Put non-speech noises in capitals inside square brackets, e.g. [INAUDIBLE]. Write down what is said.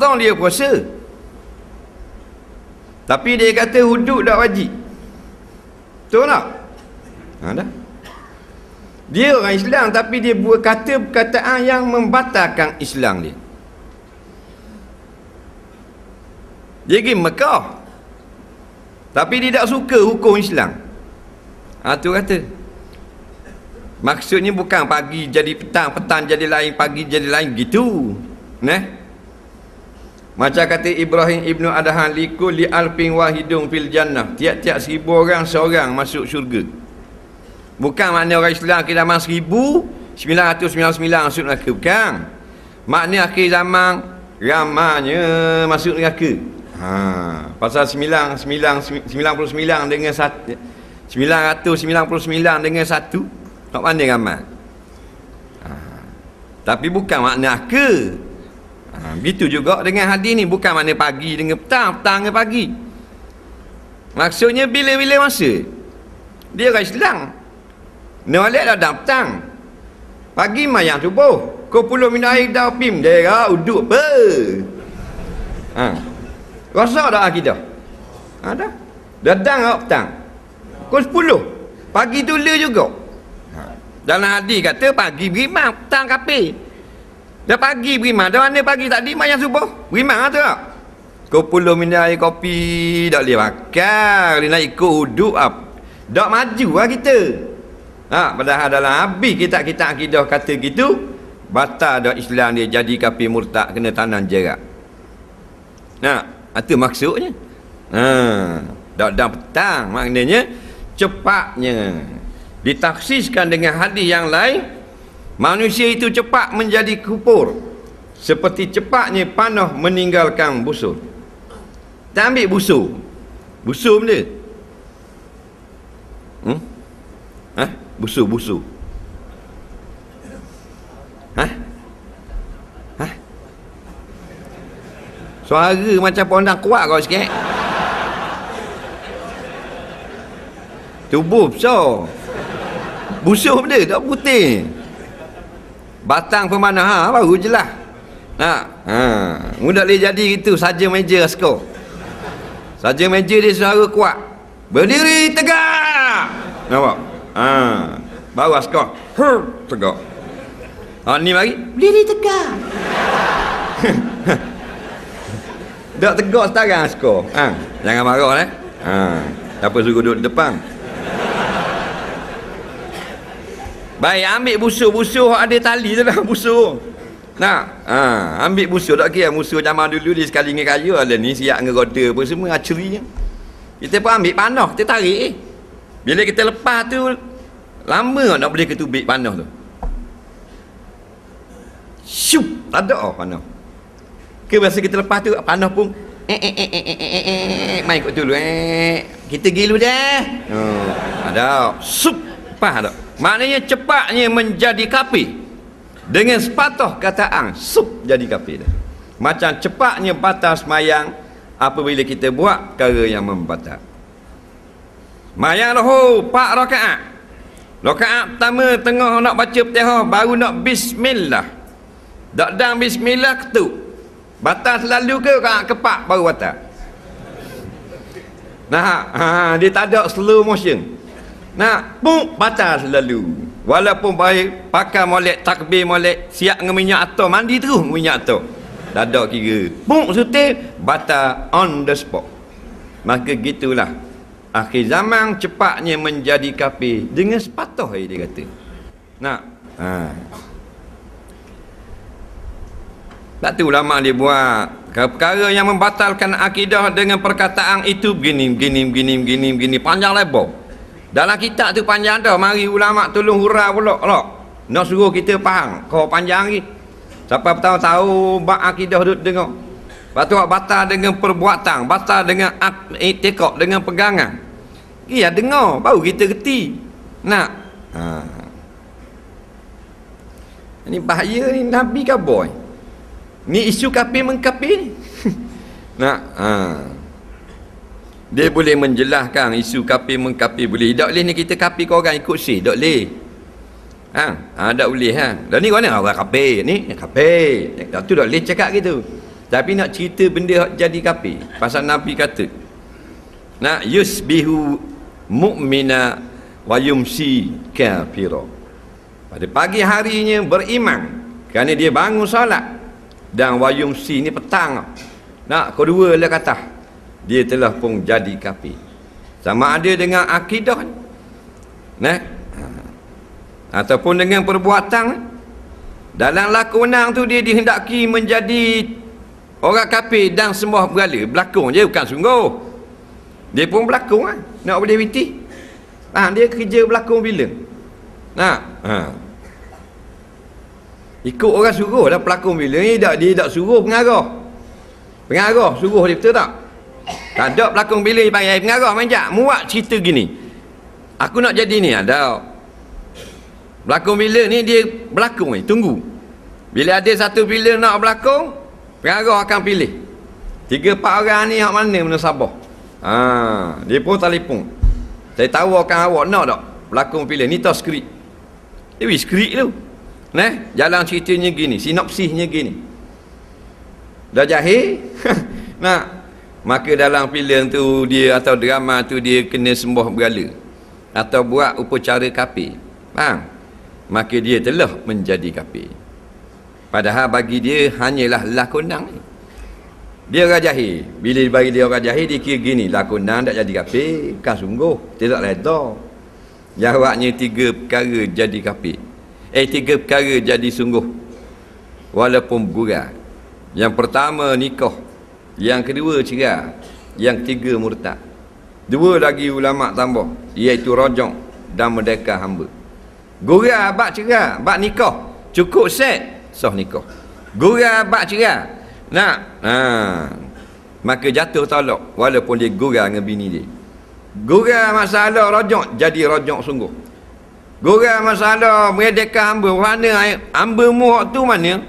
Tahu dia puasa. Tapi dia kata hudud tak wajib. Betul tak? Ha, dah. Dia orang Islam tapi dia buat kata perkataan yang membatalkan Islam dia. Dia pergi Mekah. Tapi dia tak suka hukum Islam. Ha, tu kata. Maksudnya bukan pagi jadi petang, petang jadi lain, pagi jadi lain. Gitu. Nah. Macam kata Ibrahim Ibnu Adhan liku li alping wahidung fil jannah. Tiap-tiap seribu orang seorang masuk syurga. Bukan makna orang Islam akhir zaman seribu, sembilan ratus sembilan sembilan masuk neraka. Bukan. Makna akhir zaman ramanya masuk neraka. Ha, pasal sembilan, sembilan, sembilan puluh sembilan dengan satu, sembilan ratus sembilan puluh sembilan dengan satu, tak mana ramai. Ha, tapi bukan makna ke Ha, begitu juga dengan hadis ni bukan mana pagi dengan petang, petang dengan pagi. Maksudnya bila-bila masa. Dia orang Islam. Nolak dah datang petang. Pagi mayang subuh. Kau puluh minit air dah pim. Dia kata uduk apa? Ha. Rasa tak akidah? Ha, dah. Datang tak petang. Kau sepuluh. Pagi tu le juga. Ha. Dalam hadis kata pagi berimang, petang kapir. Dah pagi beriman. Dah mana pagi tadi mayang subuh? Beriman lah tu tak? Kau puluh minit air kopi. Tak boleh makan. Dia nak ikut huduk apa? Tak maju lah kita. Ha, padahal dalam habis kita kita akidah kata gitu. Batal dah Islam dia jadi kapi murtad kena tanam jerak. Nah, itu maksudnya. Ha, dak dak petang maknanya cepatnya ditaksiskan dengan hadis yang lain Manusia itu cepat menjadi kupur Seperti cepatnya panah meninggalkan busur Kita ambil busur Busur benda hmm? Hah? Busur, busur Hah? Hah? Suara macam pondang kuat kau sikit Tubuh besar Busur benda tak putih Batang pemanah ha, baru je lah. Ha, ha. Mudah boleh jadi itu saja meja skor. Saja meja dia suara kuat. Berdiri tegak. Nampak? Ha. Baru skor. Huh, tegak. Ha, ni mari. Berdiri tegak. [LAUGHS] Tak tegak sekarang skor. Ha. Jangan marah eh. Ha. Tak apa suruh duduk di depan. Baik, ambil busur-busur ada tali tu lah [LAUGHS] busur. Nah, ha, ambil busur tak kira busur zaman dulu dia sekali dengan kayu ada ni siap dengan roda apa semua acerinya. Kita pun ambil panah, kita tarik eh. Bila kita lepas tu lama nak boleh ketubik panah tu. Syup, tak ada oh, panah. Ke masa kita lepas tu panah pun eh eh eh eh eh eh eh main kot dulu eh. Kita gilu dah. Oh, ada. Sup, pas tak? Maknanya cepatnya menjadi kapi dengan sepatah kataan sup jadi kapi dah. Macam cepatnya batas mayang apabila kita buat perkara yang membatal. Mayang lahu pak rakaat. Rakaat pertama tengah nak baca Fatihah baru nak bismillah. Dak dang bismillah ketuk. Batal selalu ke rakaat kepak baru batal. Nah, ha, dia tak ada slow motion. Nak pun batal selalu. Walaupun baik pakai molek takbir molek siap dengan minyak atau mandi terus minyak atau. Ada kira. Pun sutil batal on the spot. Maka gitulah. Akhir zaman cepatnya menjadi kafir dengan sepatah dia kata. Nak. Ha. Tak tu ulama dia buat perkara yang membatalkan akidah dengan perkataan itu begini begini begini begini begini panjang lebar. Dalam kitab tu panjang dah Mari ulama tolong hurah pula lah. Nak suruh kita faham Kau panjang lagi Siapa tahu-tahu Bak akidah duduk dengar Lepas tu batal dengan perbuatan Batal dengan etikok Dengan pegangan. Ya dengar Baru kita reti. Nak? Ha. Ini bahaya ni Nabi ke boy Ni isu kapi mengkapi ni. [LAUGHS] Nak? Haa dia boleh menjelaskan isu kapi mengkapi boleh. Tak boleh ni kita kapi kau orang ikut sih. Tak boleh. Ha? Ha, tak boleh ha. Dan ni mana orang kapi? Ni kapi. Tak tu tak boleh cakap gitu. Tapi nak cerita benda jadi kafir. Pasal Nabi kata, nak yusbihu mu'mina wa yumsi kafira. Pada pagi harinya beriman kerana dia bangun solat dan wa yumsi ni petang. Nak kedua lah kata dia telah pun jadi kafir. Sama ada dengan akidah Nah. Ataupun dengan perbuatan dalam lakonan tu dia dihendaki menjadi orang kafir dan sembah berhala. Berlakon je bukan sungguh. Dia pun berlakon kan nak boleh witi ha, dia kerja berlakon bila? Nah ha. ikut orang suruh dah pelakon bila ni dia tak suruh pengarah. Pengarah suruh dia betul tak tak ada pelakon bila dia panggil pengarah main jap muat cerita gini aku nak jadi ni ada Berlakon bila ni dia berlakon ni, tunggu. Bila ada satu filem nak berlakon, pengarah akan pilih. Tiga empat orang ni hak mana mana sabar. Ha, dia pun telefon. Saya tahu akan awak nak tak berlakon filem ni tahu skrip. Eh, skrip tu. Neh, jalan ceritanya gini, sinopsisnya gini. Dah jahil? [LAUGHS] nak maka dalam filem tu dia atau drama tu dia kena sembah berhala atau buat upacara kafir. Faham? maka dia telah menjadi kafir padahal bagi dia hanyalah lakonan ni. Dia orang jahil. Bila bagi dia orang jahil dia kira gini lakonan tak jadi kafir kan sungguh. Tidak leda jawabnya tiga perkara jadi kafir eh tiga perkara jadi sungguh. Walaupun gurau yang pertama nikah yang kedua cerai yang ketiga murtad dua lagi ulama tambah iaitu rojong dan merdeka hamba Gurau bak cerai, bak nikah. Cukup set, sah nikah. Gurau bak cerai. Nak? Ha. Maka jatuh talak walaupun dia gurau dengan bini dia. Gurau masalah rojok, jadi rojok sungguh. Gurau masalah merdeka hamba, mana hamba mu waktu mana?